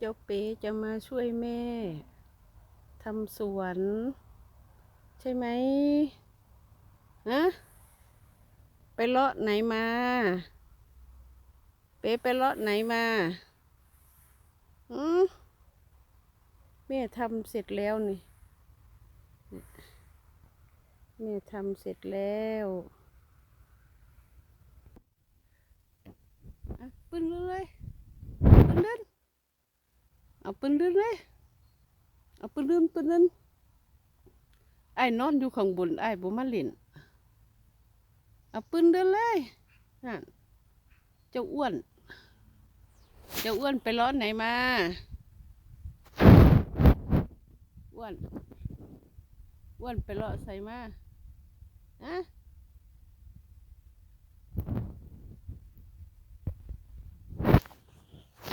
เจ้าเป๋จะมาช่วยแม่ทำสวน ใช่ไหมฮะไปเลาะไหนมา เป๋ไปเลาะไหนมาอืมแม่ทำเสร็จแล้วนี่แม่ทำเสร็จแล้วอะปืนเลยปืนเดินเอา ปืนเดินเลยเอาปืนเดินปืนเดินไอ้นอนอยู่ข้างบนไอ้บ่มาเล่นเอาปืนเดินเลยนั่นเจ้าอ้วน เจ้าอ้วนไปร้อนไหนมาอ้วนอ้วนไปเลาะใส่มาฮะ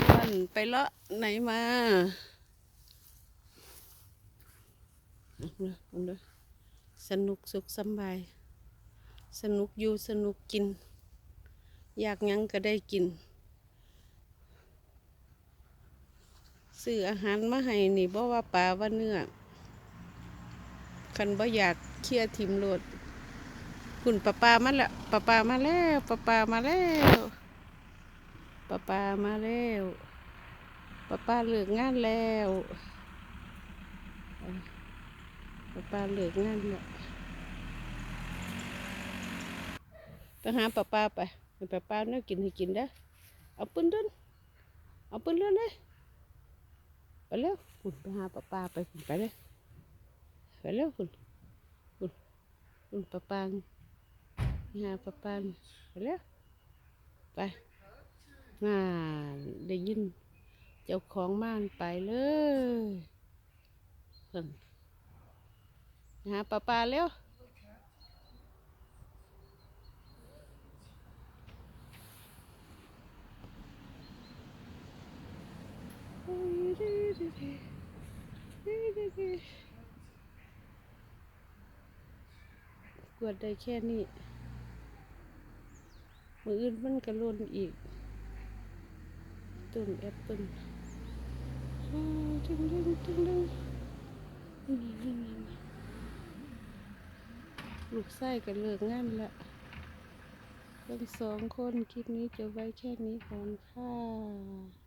อ้วน ไปละไหนมาเอาเด้อเอาเด้อสนุกสุขสบาย สนุกอยู่สนุกกิน อยากยังก็ได้กินซื้ออาหารมาให้นี่บ่ว่าปลาว่าเนื้อคันบ่อยากเคลียทิมโลดคุณปลาปลามาแล้วปลาปลามาแล้วปลาปลามาแล้วปลาปลามาแล้ว ปลาปลาเลิกงานแล้วปลาปลาเลิกงานแล้วไปหาปลาปลาไปให้ปลาปลาเนี่ยกินให้กินเด้เอาปืนเดินเอาปืนเดินเลยไปเร็วคุณไปหาปลาปลาไปคุณไปเลยไปเร็วคุณคุณคุณปะปังหาปะปังไปเร็วไปงานได้ยิน เจ้าของม่านไปเลยเพิ่นหาปลาปลาเร็วกวดได้แค่นี้ มืออื่นมันกระล่นอีก ต้นแอปเปิ้ลอ้าวดึงดึงดึงดึงนี่นี่นี่ลูกไส้กันเลิกงานละทั้งสองคนคลิปนี้จะไว้แค่นี้ก่อนค่ะ